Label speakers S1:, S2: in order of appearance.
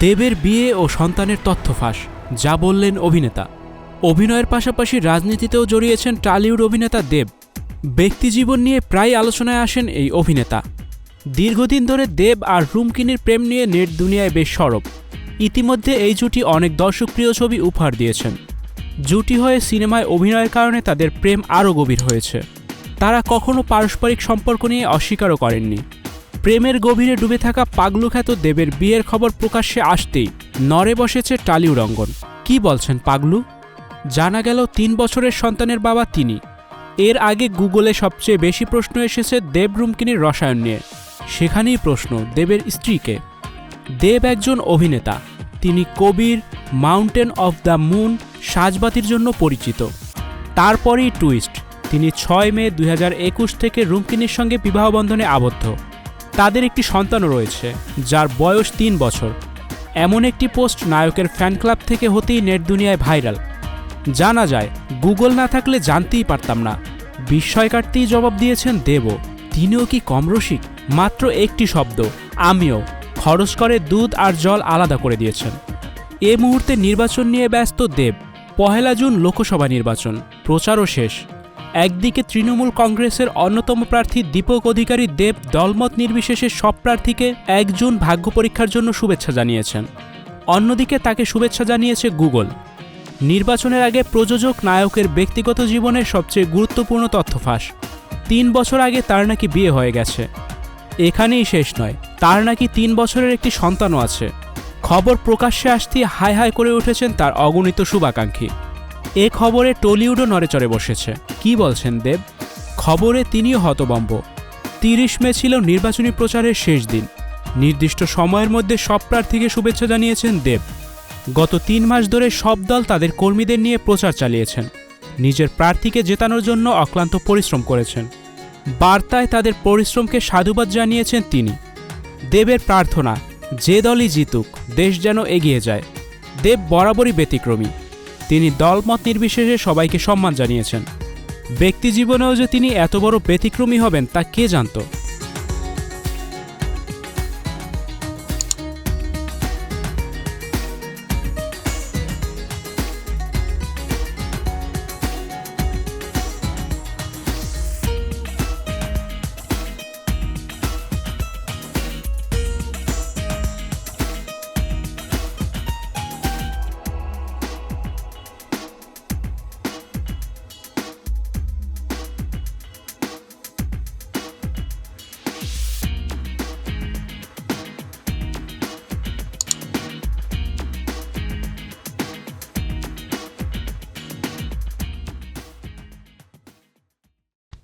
S1: দেবের বিয়ে ও সন্তানের তথ্য ফাঁস, যা বললেন অভিনেতা। অভিনয়ের পাশাপাশি রাজনীতিতেও জড়িয়েছেন টালিউড অভিনেতা দেব। ব্যক্তিজীবন নিয়ে প্রায় আলোচনায় আসেন এই অভিনেতা। দীর্ঘদিন ধরে দেব আর রুমকিনির প্রেম নিয়ে নেট দুনিয়ায় বেশ সরব। ইতিমধ্যে এই জুটি অনেক দর্শকপ্রিয় ছবি উপহার দিয়েছেন। জুটি হয়ে সিনেমায় অভিনয়ের কারণে তাদের প্রেম আরও গভীর হয়েছে। তারা কখনো পারস্পরিক সম্পর্ক নিয়ে অস্বীকারও করেননি। প্রেমের গভীরে ডুবে থাকা পাগলু খ্যাত দেবের বিয়ের খবর প্রকাশ্যে আসতেই নরে বসেছে টালিউড অঙ্গন। কি বলছেন পাগলু? জানা গেল তিন বছরের সন্তানের বাবা তিনি। এর আগে গুগলে সবচেয়ে বেশি প্রশ্ন এসেছে দেব রুমকিনির রসায়ন নিয়ে। সেখানেই প্রশ্ন, দেবের স্ত্রীকে। দেব একজন অভিনেতা। তিনি Kabir, mountain of the moon, সাজবাতির জন্য পরিচিত। তারপরেই টুইস্ট, তিনি ছয় মে দু হাজার একুশ থেকে রুমকিনির সঙ্গে বিবাহবন্ধনে আবদ্ধ। তাদের একটি সন্তানও রয়েছে, যার বয়স তিন বছর। এমন একটি পোস্ট নায়কের ফ্যান ক্লাব থেকে হতেই নেট দুনিয়ায় ভাইরাল। জানা যায়, গুগল না থাকলে জানতেই পারতাম না। বিস্ময় কাটতেই জবাব দিয়েছেন দেবও তিনিও কি কম রসিক? মাত্র একটি শব্দ। আমিও। খরচ করে দুধ আর জল আলাদা করে দিয়েছেন। এ মুহূর্তে নির্বাচন নিয়ে ব্যস্ত দেব। পহেলা জুন লোকসভা নির্বাচন। প্রচারও শেষ। একদিকে তৃণমূল কংগ্রেসের অন্যতম প্রার্থী দীপক অধিকারী দেব দলমত নির্বিশেষে সব প্রার্থীকে এক জুন ভাগ্য পরীক্ষার জন্য শুভেচ্ছা জানিয়েছেন। অন্যদিকে তাকে শুভেচ্ছা জানিয়েছে গুগল। নির্বাচনের আগে প্রযোজক নায়কের ব্যক্তিগত জীবনের সবচেয়ে গুরুত্বপূর্ণ তথ্য ফাঁস। তিন বছর আগে তার নাকি বিয়ে হয়ে গেছে। এখানেই শেষ নয়, তার নাকি তিন বছরের একটি সন্তানও আছে। খবর প্রকাশ্যে আসতেই হাই হাই করে উঠেছেন তার অগণিত শুভাকাঙ্ক্ষী। এ খবরে টলিউডও নড়েচড়ে বসেছে। কি বলছেন দেব? খবরে তিনিও হতবম্ব। তিরিশ মে ছিল নির্বাচনী প্রচারের শেষ দিন। নির্দিষ্ট সময়ের মধ্যে সব প্রার্থীকে শুভেচ্ছা জানিয়েছেন দেব। গত তিন মাস ধরে সব দল তাদের কর্মীদের নিয়ে প্রচার চালিয়েছেন। নিজের প্রার্থীকে জেতানোর জন্য অক্লান্ত পরিশ্রম করেছেন। বার্তায় তাদের পরিশ্রমকে সাধুবাদ জানিয়েছেন তিনি। দেবের প্রার্থনা, যে দলই জিতুক, দেশ যেন এগিয়ে যায়। দেব বরাবরই ব্যতিক্রমী। তিনি দলমত নির্বিশেষে সবাইকে সম্মান জানিয়েছেন। ব্যক্তিজীবনেও যে তিনি এত বড় ব্যতিক্রমী হবেন তা কে জানতো?